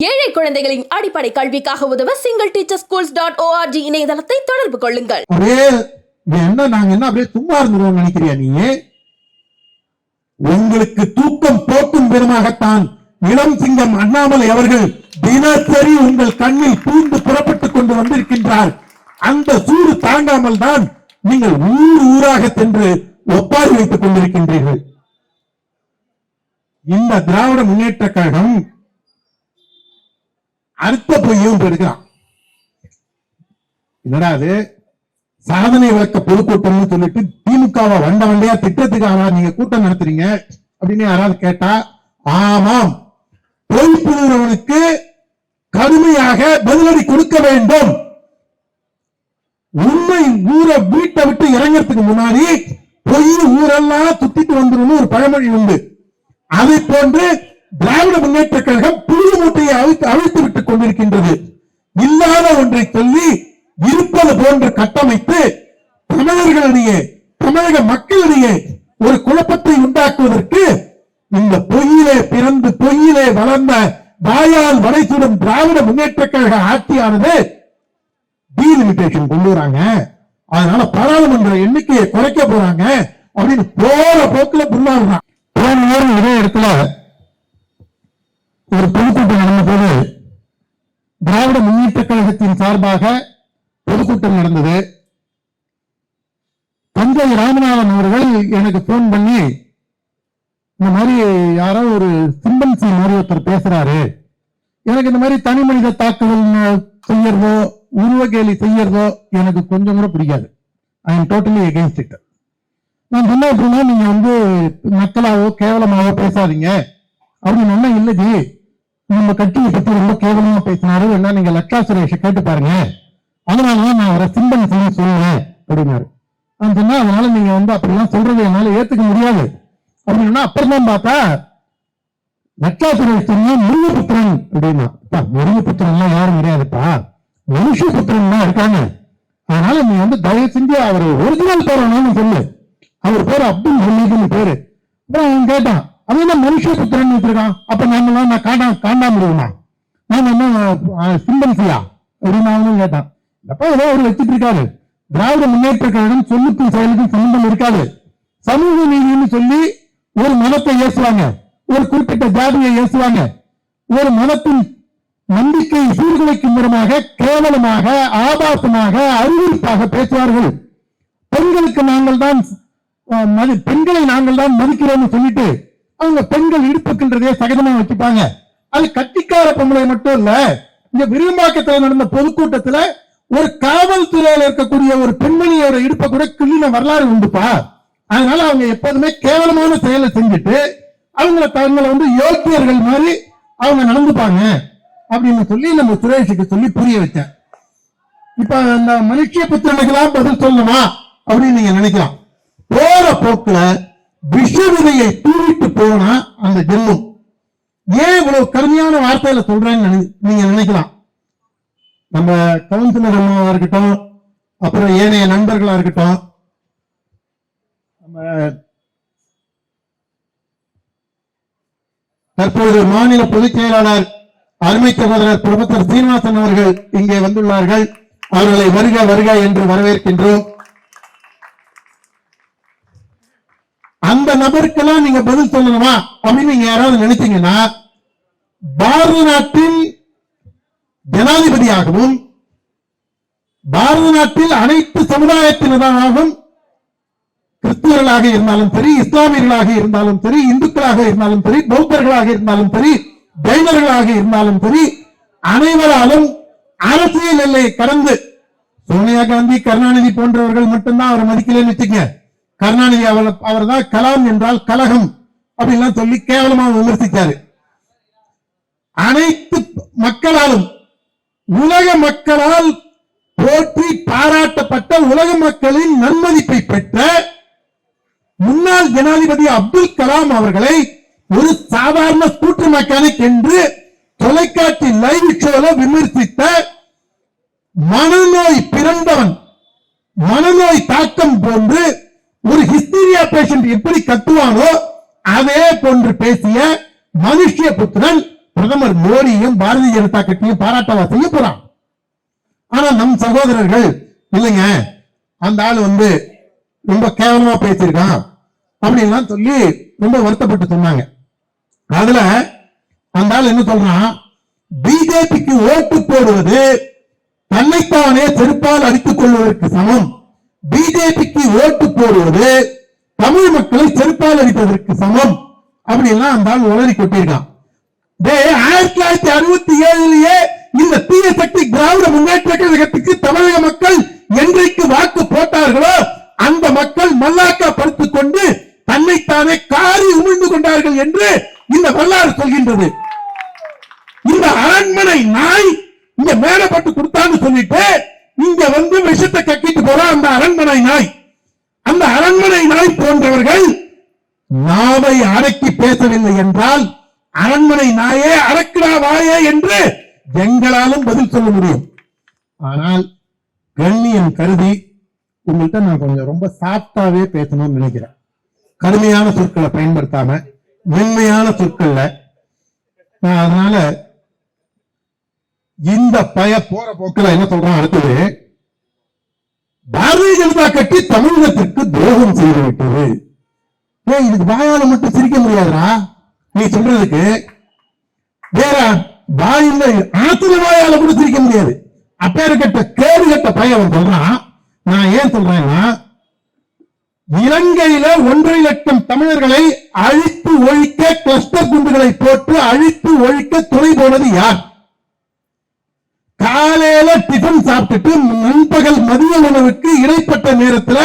ஏழை குழந்தைகளின் அடிப்படை கல்விக்காக உதவ single teacher schools dot org இணையதளத்தை தொடர்பு கொள்ளுங்கள். அப்படியே என்ன நாங்க என்ன அப்படியே சும்மா இருந்துருவோம் நினைக்கிறியா நீ? உங்களுக்கு தூக்கம் போக்கும் விதமாகத்தான் இளம் சிங்கம் அண்ணாமலை அவர்கள் தினசரி உங்கள் கண்ணில் பூந்து புறப்பட்டுக் கொண்டு வந்திருக்கின்றார். அந்த சூடு தாங்காமல் தான் நீங்கள் ஊர் ஊராக சென்று ஒப்பாரி வைத்துக் கொண்டிருக்கின்றீர்கள். இந்த திராவிட முன்னேற்ற கழகம் அடுத்த பொய்யும் எடுக்கிறான். என்னடா அது? சாதனை விளக்க பொதுக்கூட்டம்னு சொல்லிட்டு திமுகவை வண்ட வண்டையா திட்டத்துக்காக நீங்க கூட்டம் நடத்துறீங்க அப்படின்னு யாராவது கேட்டா ஆமாம். பொய் புழுகிறவனுக்கு கடுமையாக பதிலடி கொடுக்க வேண்டும். உண்மை ஊரை வீட்டை விட்டு இறங்கறதுக்கு முன்னாடி பொய் ஊரெல்லாம் துத்திட்டு வந்துடும் ஒரு பழமொழி உண்டு. அதை போன்று திராவிட முன்னேற்ற கழகம் புதிய மூட்டையை அவிழ்த்து அவிழ்த்து விட்டுக் கொண்டிருக்கின்றது. இல்லாத ஒன்றை சொல்லி இருப்பது போன்று கட்டமைத்து தமிழர்களிடையே தமிழக மக்களிடையே ஒரு குழப்பத்தை உண்டாக்குவதற்கு இந்த பொய்யிலே பிறந்து பொய்யிலே வளர்ந்த வாயால் வடைசுடும் திராவிட முன்னேற்ற கழக ஆட்சியானது டீலிமிட்டேஷன் கொண்டு வராங்க அதனால பாராளுமன்ற எண்ணிக்கையை குறைக்க போறாங்க அப்படின்னு போற போக்குல புண்ணாடுறான் போன நேரம் இதே இடத்துல ஒரு பொதுக்கூட்டம் நடந்த போது திராவிட முன்னேற்ற கழகத்தின் சார்பாக பொதுக்கூட்டம் நடந்தது தஞ்சை ராமநாதன் அவர்கள் எனக்கு போன் பண்ணி இந்த மாதிரி யாரோ ஒரு சிம்பன்சி மாதிரி ஒருத்தர் பேசுறாரு. எனக்கு இந்த மாதிரி தனி மனித தாக்குதல் செய்யறதோ உருவகேலி செய்யறதோ எனக்கு கொஞ்சம் கூட பிடிக்காது. I am totally against it நான் சொன்ன அப்படின்னா நீங்க வந்து மக்களாவோ கேவலமாவோ பேசாதீங்க. அப்படின்னு ஒன்னும் இல்லை ஜி நம்ம கட்சியை பத்தி ரொம்ப கேவலமா பேசினாரு. என்ன நீங்க லட்சா சுரேஷை கேட்டு பாருங்க. அதனாலதான் நான் அவரை சிம்பன் சொல்லி சொன்னேன் அப்படின்னாரு. நான் சொன்னா அதனால நீங்க வந்து அப்படிலாம் சொல்றது என்னால ஏத்துக்க முடியாது. அப்படின்னா அப்புறம் தான் பார்த்தா லட்சா சுரேஷ் புத்திரன் அப்படின்னா. அப்பா, புத்திரன்லாம் யாரும் கிடையாதுப்பா. மனுஷபுத்திரன் தான் இருக்காங்க. அதனால நீ வந்து தயவு செஞ்சு அவர் ஒரிஜினல் பேரானு சொல்லு. அவர் பேர் அப்துல் ஹமீதுன்னு பேரு. அப்புறம் அவன் கேட்டான் அவன் என்ன மனுஷ புத்திரன் வச்சிருக்கான்? அப்ப நாம நான் காண்டா காண்டா முடியுமா நான் என்ன சிம்பன்சியா? அப்படின்னு அவனும் கேட்டான். அப்ப ஏதோ அவர் வச்சுட்டு இருக்காரு. திராவிட முன்னேற்ற கழகம் சொல்லுக்கும் செயலுக்கும் சம்பந்தம் இருக்காது. சமூக நீதினு சொல்லி ஒரு மதத்தை ஏசுவாங்க. ஒரு குறிப்பிட்ட ஜாதியை ஏசுவாங்க. ஒரு மதத்தின் நம்பிக்கை சீர்குலைக்கும் விதமாக கேவலமாக ஆபாசமாக அறிவிப்பாக பேசுவார்கள். பெண்களுக்கு நாங்கள் தான் பெண்களை நாங்கள் தான் மதிக்கிறோம்னு சொல்லிட்டு அவங்க பெண்கள் இடுப்புக்கின்றதே சகஜமா வச்சுப்பாங்க. அது கட்டிக்கார பொம்பளை மட்டும் இல்ல இந்த விரும்பாக்கத்துல நடந்த பொதுக்கூட்டத்துல ஒரு காவல்துறையில இருக்கக்கூடிய ஒரு பெண்மணியோட இடுப்பை கூட கிள்ளின வரலாறு உண்டுப்பா. அதனால அவங்க எப்போதுமே கேவலமான செயலை செஞ்சுட்டு அவங்கள தங்களை வந்து யோக்கியர்கள் மாதிரி அவங்க நடந்துப்பாங்க அப்படின்னு சொல்லி நம்ம சுரேஷுக்கு சொல்லி புரிய வச்சேன். இப்ப அந்த மனுஷிய புத்திரனுக்கெல்லாம் பதில் சொல்லணுமா அப்படின்னு நீங்க நினைக்கலாம். போற போக்குல விஷவிதையை தூவிட்டு போனா அந்த ஜென்மம். ஏன் இவ்வளவு கடுமையான வார்த்தையில சொல்றேன்னு நீங்க நினைக்கலாம். நம்ம கவுன்சிலர் அம்மாவா இருக்கட்டும் அப்புறம் ஏனைய நண்பர்களா இருக்கட்டும் நம்ம தற்போது மாநில பொதுச் செயலாளர் அருமை சகோதரர் பிரபுத்தர் சீனிவாசன் அவர்கள் இங்கே வந்துள்ளார்கள். அவர்களை வருக வருக என்று வரவேற்கின்றோம். அந்த நபருக்கெல்லாம் நீங்க பதில் சொல்லணுமா? அப்படின்னு நீங்க யாராவது நினைச்சீங்கன்னா பாரத நாட்டின் ஜனாதிபதியாகவும் பாரத நாட்டில் அனைத்து சமுதாயத்தினராகவும் கிறிஸ்துவர்களாக இருந்தாலும் சரி இஸ்லாமியர்களாக இருந்தாலும் சரி இந்துக்களாக இருந்தாலும் சரி பௌத்தர்களாக இருந்தாலும் சரி ஜைனர்களாக இருந்தாலும் சரி அனைவராலும் அரசியல் எல்லையை கடந்து சோனியா காந்தி கருணாநிதி போன்றவர்கள் மட்டும்தான் அவரை மதிக்கலன்னு வச்சுக்க கருணாநிதி அவர் அவர் தான் கலாம் என்றால் கலகம் அப்படின்லாம் சொல்லி கேவலமா விமர்சித்தாரு அனைத்து மக்களாலும் உலக மக்களால் போற்றி பாராட்டப்பட்ட உலக மக்களின் நன்மதிப்பை பெற்ற முன்னாள் ஜனாதிபதி அப்துல் கலாம் அவர்களை ஒரு சாதாரண ஸ்கூட்டர் மெக்கானிக் என்று தொலைக்காட்சி லைவ் ஷோல விமர்சித்த மனநோய் பிறந்தவன் மனநோய் தாக்கம் போன்று ஒரு ஹிஸ்டீரியா பேஷண்ட் எப்படி கத்துவானோ அதே போன்று பேசிய மனுஷ்ய புத்திரன் பிரதமர் மோடியும் பாரதிய ஜனதா கட்சியும் பாராட்டவா செய்ய போறான். ஆனா நம் சகோதரர்கள் இல்லைங்க அந்த ஆள் வந்து ரொம்ப கேவலமா பேசியிருக்கான் அப்படின்லாம் சொல்லி ரொம்ப வருத்தப்பட்டு சொன்னாங்க. அதுல அந்த ஆள் என்ன சொல்றான்? பிஜேபிக்கு ஓட்டு போடுவது தன்னைத்தானே செருப்பால் அடித்துக் கொள்வதற்கு சமம். பிஜேபிக்கு ஓட்டு போடுவது தமிழ் மக்களை செருப்பால் அடிப்பதற்கு சமம் அப்படின்லாம் அந்த ஆள் உளறி கொட்டியிருக்கான். ஆயிரத்தி தொள்ளாயிரத்தி அறுபத்தி ஏழுலயே இந்த தீய சக்தி திராவிட முன்னேற்ற கழகத்துக்கு தமிழக மக்கள் என்றைக்கு வாக்கு போட்டார்களோ அந்த மக்கள் மல்லாக்கா படுத்துக் கொண்டு தன்னைத்தானே காரி உமிழ்ந்து கொண்டார்கள் என்று இந்த வரலாறு சொல்கின்றது இந்த அரண்மனை நாய் இங்க மேலப்பட்டு கொடுத்தான்னு சொல்லிட்டு இங்க வந்து விஷத்தை கக்கிட்டு போற அந்த அரண்மனை நாய் அந்த அரண்மனை நாய் போன்றவர்கள் நாவை அடக்கி பேசவில்லை என்றால் அரண்மனை நாயே அடக்கிடா வாயே என்று எங்களாலும் பதில் சொல்ல முடியும். ஆனால் கண்ணியம் கருதி உங்கள்கிட்ட நான் கொஞ்சம் ரொம்ப சாஃப்டாவே பேசணும்னு நினைக்கிறேன். கடுமையான சொற்களை பயன்படுத்தாம மென்மையான சொற்கள்ல நான் அதனால இந்த பய போற போக்கில் என்ன சொல்றான் அடுத்தது? பாரதிய ஜனதா கட்சி தமிழகத்திற்கு துரோகம் செய்து விட்டது ஏய் இதுக்கு வாயால மட்டும் சிரிக்க முடியாதுடா. நீ சொல்றதுக்கு வேற வாயில ஆத்துல வாயால கூட சிரிக்க முடியாது. அப்பேற்பட்ட கேடு கட்ட பையன் சொல்றான். நான் ஏன் சொல்றேன்னா இலங்கையில ஒன்றரை லட்சம் தமிழர்களை அழித்து ஒழிக்க கிளஸ்டர் குண்டுகளை போட்டு அழித்து ஒழிக்க துணை போனது யார்? காலையில டிஃபன் சாப்பிட்டுட்டு நண்பகல் மதிய உணவுக்கு இடைப்பட்ட நேரத்துல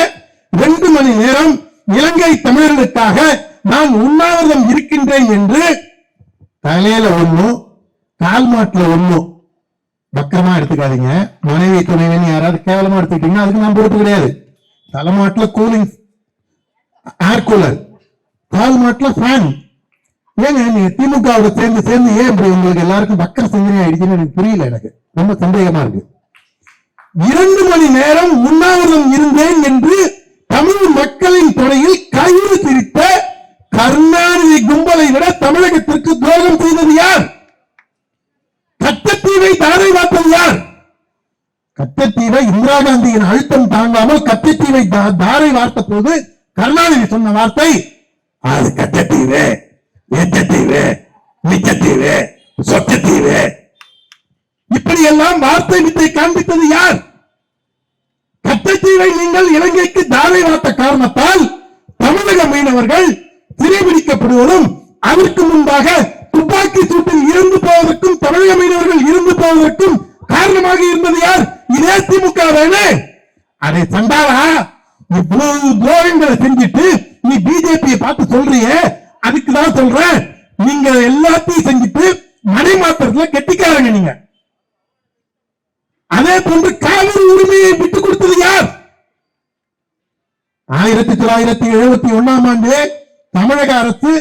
ரெண்டு மணி நேரம் இலங்கை தமிழர்களுக்காக நான் உண்ணாவிரதம் இருக்கின்றேன் என்று தலையில ஒண்ணும் கால் மாட்டுல ஒண்ணும் பக்கமா எடுத்துக்காதீங்க. மனைவி துணைவன் யாராவது கேவலமா எடுத்துக்கிட்டீங்கன்னா அதுக்கு நான் பொறுப்பு கிடையாது. தலைமாட்டுல கூலிங் ஏர் கூலர் கால் மாட்டுல ஃபேன் ஏங்க நீங்க திமுகவோட சேர்ந்து சேர்ந்து ஏன் இப்படி உங்களுக்கு எல்லாருக்கும் பக்கர சிந்தனை ஆயிடுச்சுன்னு எனக்கு புரியல எனக்கு. ரொம்ப சந்தேகமா இருக்கு. இரண்டு மணி நேரம் உண்ணாவிரதம் இருந்தேன் என்று தமிழ் மக்களின் துறையில் கயிறு பிரித்த கருணாநிதி கும்பலை விட தமிழகத்திற்கு துரோகம் செய்தது யார்? கச்சத்தீவை தாரை வார்த்தது யார்? கச்சத்தீவை இந்திரா காந்தியின் அழுத்தம் தாங்காமல் கச்சத்தீவை தாரை வார்த்த போது கருணாநிதி சொன்ன வார்த்தை அது கச்சத்தீவு எச்சத்தீவு மிச்சத்தீவு சொச்சத்தீவு. இப்படி எல்லாம் வார்த்தை வித்தை காண்பித்தது யார்? நீங்கள் இலங்கைக்கு தாரை வார்த்த காரணத்தால் தமிழக மீனவர்கள் சிறைபிடிக்கப்படுவதும் அதற்கு முன்பாக துப்பாக்கி சூட்டில் இறந்து போவதற்கும் தமிழக மீனவர்கள் இறந்து போவதற்கும் காரணமாக இருந்தது யார்? இதே திமுக வேணே அதை சண்டாளா இவ்வளவு துரோகங்களை செஞ்சுட்டு நீ பிஜேபியை பார்த்து சொல்றியே? அதுக்கு தான் சொல்றேன். நீங்க எல்லாத்தையும் செஞ்சுட்டு மனை மாத்திரத்துல கெட்டிக்காரங்க நீங்க. அதே போன்று காவிரி உரிமையை ஆயிரத்தி தொள்ளாயிரத்தி எழுபத்தி ஒன்னாம் ஆண்டு தமிழக அரசு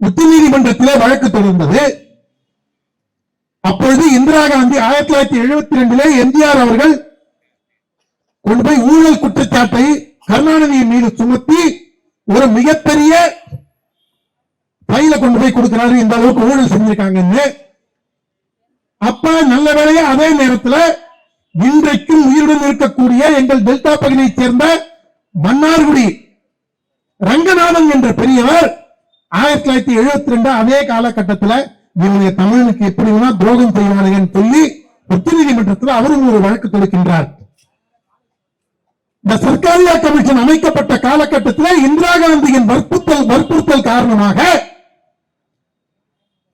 உச்ச உச்சநீதிமன்றத்திலே வழக்கு தொடர்ந்தது. அப்பொழுது இந்திரா காந்தி ஆயிரத்தி தொள்ளாயிரத்தி எழுபத்தி ரெண்டிலே எம்ஜிஆர் அவர்கள் கொண்டு போய் ஊழல் குற்றச்சாட்டை கருணாநிதியின் மீது சுமத்தி ஒரு மிகப்பெரிய பையில கொண்டு போய் கொடுக்கிறாரு. இந்த அளவுக்கு ஊழல் செஞ்சிருக்காங்கன்னு. அப்ப நல்ல வேளையா அதே நேரத்தில் இன்றைக்கும் உயிருடன் இருக்கக்கூடிய எங்கள் டெல்டா பகுதியைச் சேர்ந்த மன்னார்குடி ரங்கநாதன் என்ற பெரியவர் ஆயிரத்தி தொள்ளாயிரத்தி எழுபத்தி ரெண்டு அதே காலகட்டத்தில் இவங்க தமிழனுக்கு எப்படி வேணா துரோகம் செய்வானுங்கன்னு சொல்லி உச்சநீதிமன்றத்தில் அவரும் ஒரு வழக்கு தொடுக்கின்றார். இந்த சர்க்காரியா கமிஷன் அமைக்கப்பட்ட காலகட்டத்தில் இந்திரா காந்தியின் வற்புறுத்தல் வற்புறுத்தல் காரணமாக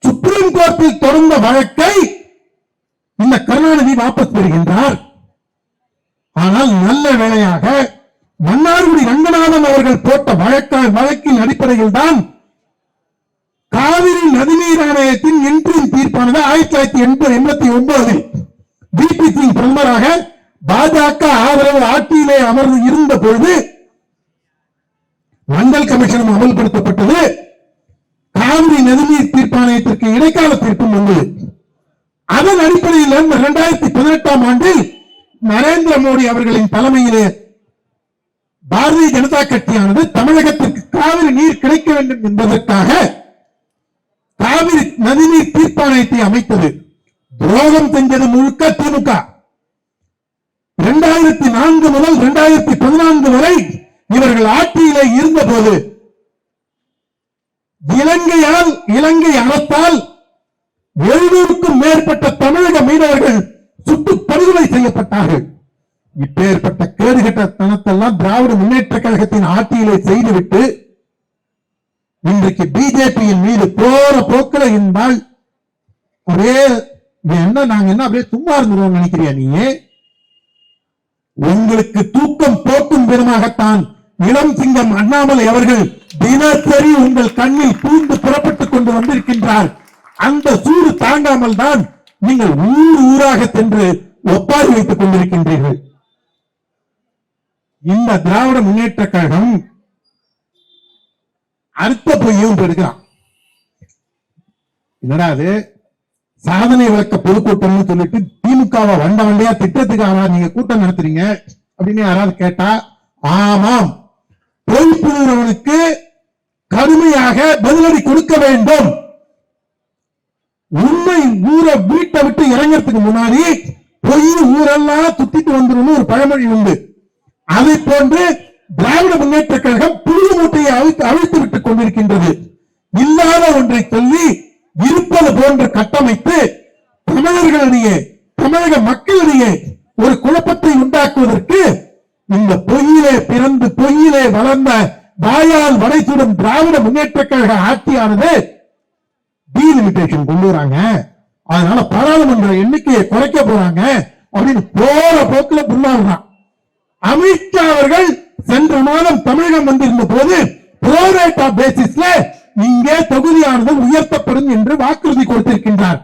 சுப்ரீம் கோர்ட்டில் தொடர்ந்த வழக்கை இந்த கருணாநிதி வாபஸ் பெறுகின்றார். ஆனால் நல்ல வேளையாக மன்னார்குடி ரங்கநாதன் அவர்கள் போட்ட வழக்க வழக்கின் அடிப்படையில் தான் காவிரி நதிநீர் ஆணையத்தின் இன்றின் தீர்ப்பானது ஆயிரத்தி தொள்ளாயிரத்தி எண்பது எண்பத்தி ஒன்பதில் பிபி சிங் பிரதமராக பாஜக ஆதரவு ஆட்சியிலே அமர்ந்து இருந்த பொழுது மண்டல் கமிஷனும் அமல்படுத்தப்பட்டது. காவிரி நதிநீர் தீர்ப்பாணையத்திற்கு இடைக்கால தீர்ப்பும் வந்தது. அதன் அடிப்படையில் இரண்டாயிரத்தி பதினெட்டாம் ஆண்டில் நரேந்திர மோடி அவர்களின் தலைமையிலே பாரதிய ஜனதா கட்சியானது தமிழகத்திற்கு காவிரி நீர் கிடைக்க வேண்டும் என்பதற்காக காவிரி நதிநீர் தீர்ப்பாணையத்தை அமைத்தது. துரோகம் செஞ்சது முழுக்க திமுக. இரண்டாயிரத்தி நான்கு முதல் இரண்டாயிரத்தி பதினான்கு வரை இவர்கள் ஆட்சியிலே இருந்தபோது இலங்கையால் இலங்கை அரசால் எழுநூறுக்கும் மேற்பட்ட தமிழக மீனவர்கள் சுட்டு படுகொலை செய்யப்பட்டார்கள். இப்பேற்பட்ட கேடுகட்ட தனத்தெல்லாம் திராவிட முன்னேற்ற கழகத்தின் ஆட்சியிலே செய்துவிட்டு இன்றைக்கு பிஜேபியின் மீது போற போக்கில் இருந்தால் ஒரே என்ன நாங்க என்ன அப்படியே சும்மா இருந்துருவோம் நினைக்கிறியா நீ உங்களுக்கு தூக்கம் போக்கும் விதமாகத்தான் இளம் சிங்கம் அண்ணாமலை அவர்கள் தினசரி உங்கள் கண்ணில் பூந்து புறப்பட்டுக் கொண்டு வந்திருக்கின்றார். அந்த சூடு தாங்காமல் தான் நீங்கள் ஊர் ஊராக சென்று ஒப்பாரி வைத்துக் கொண்டிருக்கின்றீர்கள். இந்த திராவிட முன்னேற்ற கழகம் அர்த்த பொய்யும் இப்ப எடுக்கிறான் என்னடா அது? சாதனை விளக்க பொதுக்கூட்டம்னு சொல்லிட்டு திமுகவை வண்ட வண்டையா திட்டத்துக்காக நீங்க கூட்டம் நடத்துறீங்க அப்படின்னு யாராவது கேட்டா ஆமாம். பொய் கடுமையாக பதிலடி கொடுக்க வேண்டும். உண்மை ஊரை வீட்டை விட்டு இறங்கறதுக்கு முன்னாடி பொய் ஊரெல்லாம் சுத்திட்டு வந்துடும் ஒரு பழமொழி உண்டு. அதை போன்று திராவிட முன்னேற்ற கழகம் புதிய மூட்டையை அவிழ்த்து அவிழ்த்து விட்டுக் கொண்டிருக்கின்றது. இல்லாத ஒன்றை சொல்லி இருப்பது போன்று கட்டமைத்து தமிழர்களிடையே தமிழக மக்களிடையே ஒரு குழப்பத்தை உண்டாக்குவதற்கு இந்த பொய்யிலே பிறந்து பொய்யிலே வளர்ந்த வாயால் வடைசுடும் திராவிட முன்னேற்ற கழக ஆட்சியானது டீலிமிட்டேஷன் கொண்டு வராங்க. அதனால பாராளுமன்ற எண்ணிக்கையை குறைக்க போறாங்க அப்படின்னு போற போக்குல புல்லாடுறான். அமித்ஷா அவர்கள் சென்ற மாதம் தமிழகம் வந்திருந்த போது புரோரேட்டா பேசிஸ்ல இங்கே தொகுதியானது உயர்த்தப்படும் என்று வாக்குறுதி கொடுத்திருக்கின்றார்.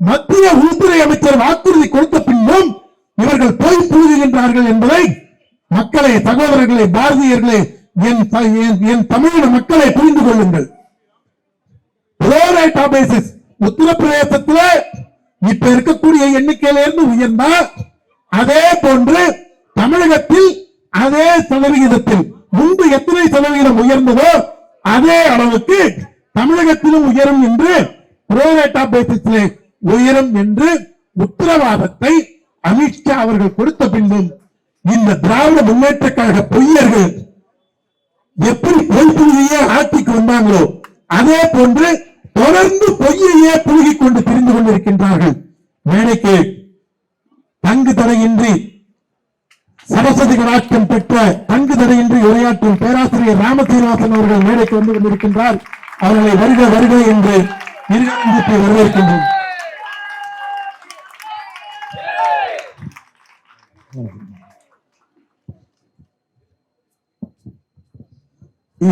மத்திய உள்துறை அமைச்சர் வாக்குறுதி கொடுத்த பின்னும் இவர்கள் போய் புழுகுகின்றார்கள் என்பதை மக்களை சகோதரர்களை பாரதியர்களே என் த- என்- என் தமிழக மக்களை புரிந்து கொள்ளுங்கள். புரோரேட்டா பேசிஸ் உத்தரப்பிரதேசத்துல இப்ப இருக்கக்கூடிய எண்ணிக்கையிலிருந்து உயர்ந்தால் அதே போன்று தமிழகத்தில் அதே சதவிகிதத்தில் முன்பு எத்தனை சதவிகிதம் உயர்ந்ததோ அதே அளவுக்கு தமிழகத்திலும் உயரும் என்று புரோரேட்டா பேசிஸிலே உயரும் என்று உத்தரவாதத்தை அமித்ஷா அவர்கள் கொடுத்த பின்பும் இந்த திராவிட முன்னேற்ற கழக பொய்யர்கள் எப்படி பொய் புழுகியே ஆட்சிக்கு வந்தாங்களோ அதே போன்று தொடர்ந்து பொய்யையே புழுகிக் கொண்டு திரிந்து கொண்டிருக்கின்றார்கள். மேடைக்கு தங்கு தடையின்றி சரஸ்வதி கடாட்சம் பெற்ற தங்கு தடையின்றி உரையாற்றும் பேராசிரியர் ராமசீனிவாசன் அவர்கள் மேடைக்கு வந்து கொண்டிருக்கின்றார். அவர்களை வருக வருக என்று இருகரங்கத்தை வரவேற்கின்றோம்.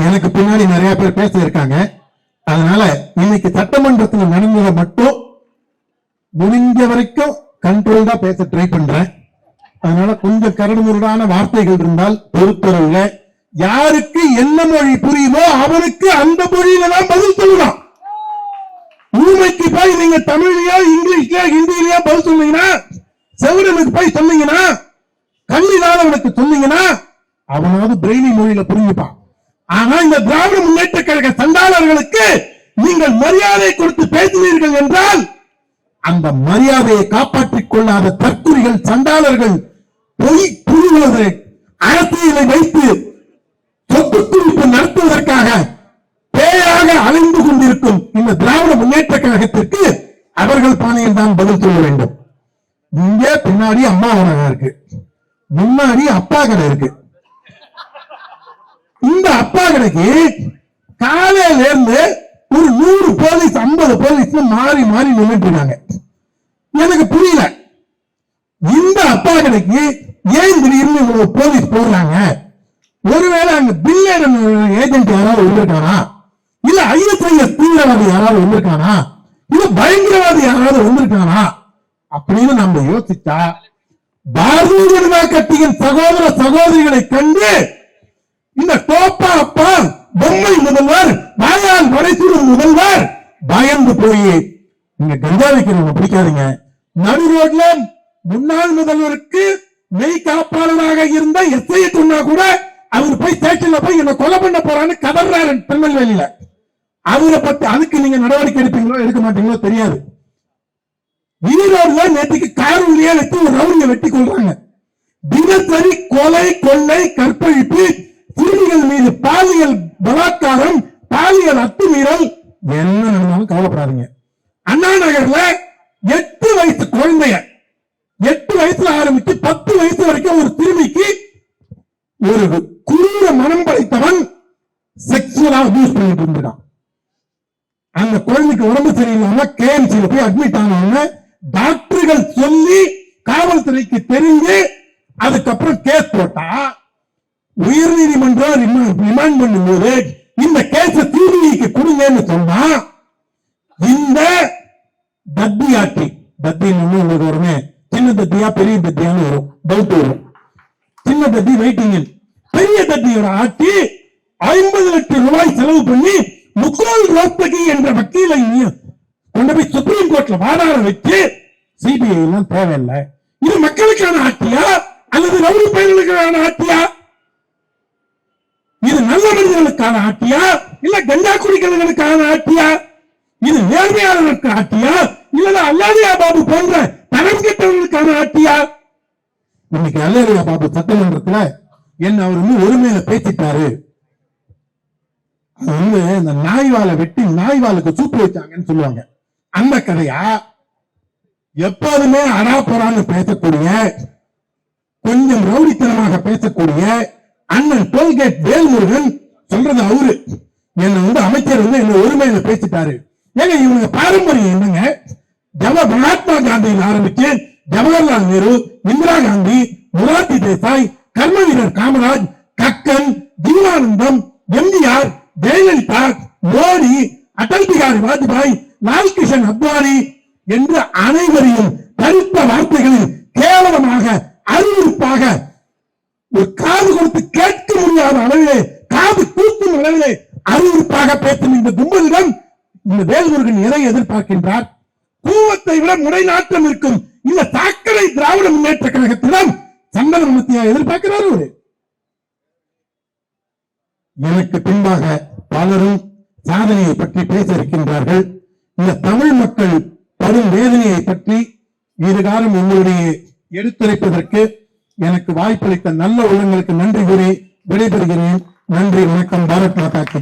எனக்கு பின்னாடி நிறைய பேர் பேச இருக்காங்க அதனால இன்னைக்கு சட்டமன்றத்தில் நடந்ததை மட்டும் முடிஞ்ச வரைக்கும் கண்ட்ரோல் தான் பேச ட்ரை பண்றேன். அதனால கொஞ்சம் கரடுமுரடான வார்த்தைகள் இருந்தால் பொறுத்தருங்க. யாருக்கு என்ன மொழி புரியுமோ அவனுக்கு அந்த மொழியில தான் பதில் சொல்லலாம் ஊமைக்கு போய் நீங்க தமிழ்லயோ இங்கிலீஷ்லயோ ஹிந்திலயோ பதில் சொன்னீங்கன்னா செவரனுக்கு போய் சொன்னீங்கன்னா கண்ணில்லாதவனுக்கு சொன்னீங்கன்னா அவனாவது பிரெய்லி மொழியில புரிஞ்சுப்பான். ஆனா இந்த திராவிட முன்னேற்ற கழக சண்டாளர்களுக்கு நீங்கள் மரியாதை கொடுத்து பேசினீர்கள் என்றால் அந்த மரியாதையை காப்பாற்றிக் கொள்ளாத தற்குறிகள் சண்டாளர்கள் பொய் புரிவது அரசியலை வைத்து சொத்து குவிப்பு நடத்துவதற்காக பேயாக அலைந்து கொண்டிருக்கும் இந்த திராவிட முன்னேற்ற கழகத்திற்கு அவர்கள் பாணியில் தான் பதில் சொல்ல வேண்டும். இங்க பின்னாடி அம்மா உணவகம் இருக்கு. முன்னாடி அப்பா கடை இருக்கு. இந்த அப்பா கடைக்கு காலையில இருந்து ஒரு நூறு போலீஸ் ஐம்பது போலீஸ் மாறி மாறி நின்னுட்டு இருக்காங்க எனக்கு புரியல. இந்த அப்பா கடைக்கு ஏன் திடீர்னு இவ்வளவு போலீஸ் போடுறாங்க ஒருவேளை அங்க பில்லேடன் ஏஜென்ட் யாராவது வந்திருக்கானா இல்ல ஐஎஸ்ஐஎஸ் தீவிரவாதி யாராவது வந்திருக்கானா இல்ல பயங்கரவாதி யாராவது வந்திருக்கானா அப்படின்னு நம்ம யோசிச்சா பாரதிய ஜனதா கட்சியின் சகோதர சகோதரிகளை கண்டு இந்த டோப்பா அப்பா பொம்மை முதல்வர் வாயால் வரைசூடும் முதல்வர் பயந்து போய் நீங்க கஞ்சா வைக்கிறவங்க பிடிக்காதீங்க. நடு ரோட்ல முன்னாள் முதல்வருக்கு மெய் காப்பாளராக இருந்த எஸ்ஐ சொன்னா கூட அவர் போய் ஸ்டேஷன்ல போய் என்ன கொலை பண்ண போறான்னு கதர்றாரு திருநெல்வேலியில அவரை பத்தி அதுக்கு நீங்க நடவடிக்கை எடுப்பீங்களோ எடுக்க மாட்டீங்களோ தெரியாது. ஈரோடுல நேற்றுக்கு காரூரியா வச்சு ஒரு ரவுடியை வெட்டி கொள்றாங்க தினசரி கொலை கொள்ளை கற்பழிப்பு சிறுமிகள் மீது பாலியல் பலாத்காரம் பாலியல் அத்துமீறல் என்ன நடந்தாலும் கவலைப்படாதீங்க. அண்ணா நகர்ல எட்டு வயசு குழந்தைய வயசுல ஆரம்பித்து பத்து வயசு வரைக்கும் ஒரு சிறுமிக்கு ஒரு குரூர மனம் படைத்தவன் செக்ஷுவலா அபியூஸ் பண்ணிட்டு இருந்தான் அந்த குழந்தைக்கு உடம்பு சரியில்லாம கேஎம்சியில போய் அட்மிட் ஆனவங்க டாக்டர்கள் சொல்லி காவல்துறைக்கு தெரிஞ்சு அதுக்கப்புறம் கேஸ் போட்டா உயர்நீதிமன்றம் ரிமாண்ட் பண்ணும்போது இந்த கேஸ சிபிஐக்கு கொடுங்கன்னு சொன்னா இந்த தத்தி ஆட்சி தத்தின்னு உங்களுக்கு உடனே சின்ன தத்தியா பெரிய தத்தியான்னு வரும். டவுட் வரும். சின்ன தத்தி வெயிட்டிங் பெரிய தத்தியோட ஆட்டி ஐம்பது லட்சம் ரூபாய் செலவு பண்ணி முகுல் ரோஸ்தகி என்ற வக்கீலை கொண்டு போய் சுப்ரீம் கோர்ட்ல வாதாட வச்சு சிபிஐ எல்லாம் தேவையில்லை. இது மக்களுக்கான ஆட்சியா? அல்லது ரவுடி பயன்களுக்கான ஆட்சியா? இது நல்ல மனிதர்களுக்கான ஆட்சியா? இல்ல கஞ்சா குடிக்கிறவர்களுக்கான ஆட்சியா? இது நேர்மையாளர்களுக்கு ஆட்சியா? இல்ல அல்லாதியா பாபு போன்ற தரம் ஆட்சியா இன்னைக்கு நல்ல பாபு? சட்டமன்றத்துல என்ன அவர் வந்து ஒருமையில பேசிட்டாரு. அது வந்து இந்த நாய்வாலை வெட்டி நாய்வாலுக்கு சூப்பு வச்சாங்கன்னு சொல்லுவாங்க. அந்த கதையா? எப்போதுமே அடாப்படான்னு பேசக்கூடிய கொஞ்சம் ரவுடித்தனமாக பேசக்கூடிய அண்ணன் டோல்கேட் வேல்முருகன் சொல்றது அவரு. என்ன வந்து அமைச்சர் வந்து என்ன ஒருமையில பேசிட்டாரு. ஏங்க இவங்க பாரம்பரியம் என்னங்க? ஜவ மகாத்மா காந்தியில் ஆரம்பித்து ஜவஹர்லால் நேரு இந்திரா காந்தி முரார்ஜி தேசாய் கர்ம வீரர் காமராஜ் கக்கன் ஜீவானந்தம் எம்ஜிஆர் ஜெயலலிதா மோடி அடல் பிகாரி வாஜ்பாய் லால் கிஷன் அத்வானி என்று அனைவரையும் தரித்த வார்த்தைகளில் கேவலமாக அறிவிப்பாக ஒரு காது கொடுத்து கேட்க முடியாத அளவிலே காது கூட்டும் அளவிலே அறிவிப்பாக பேசும் இந்த கும்பலிடம் இந்த வேல்முருகன் எதை எதிர்பார்க்கின்றார்? கூவத்தை விட முறைநாட்டம் இருக்கும். இந்த சாக்கடை திராவிட முன்னேற்ற கழகத்திடம் சந்தன முத்தியா எதிர்பார்க்கிறார் ஒரு எனக்கு பின்பாக பலரும் சாதனையை பற்றி பேச இருக்கின்றார்கள் இந்த தமிழ் மக்கள் படும் வேதனையை பற்றி இதுகாலம் உங்களுடைய எடுத்துரைப்பதற்கு எனக்கு வாய்ப்பளித்த நல்ல உள்ளங்களுக்கு நன்றி கூறி விடைபெறுகிறேன். நன்றி வணக்கம். பாரத் மாதா கி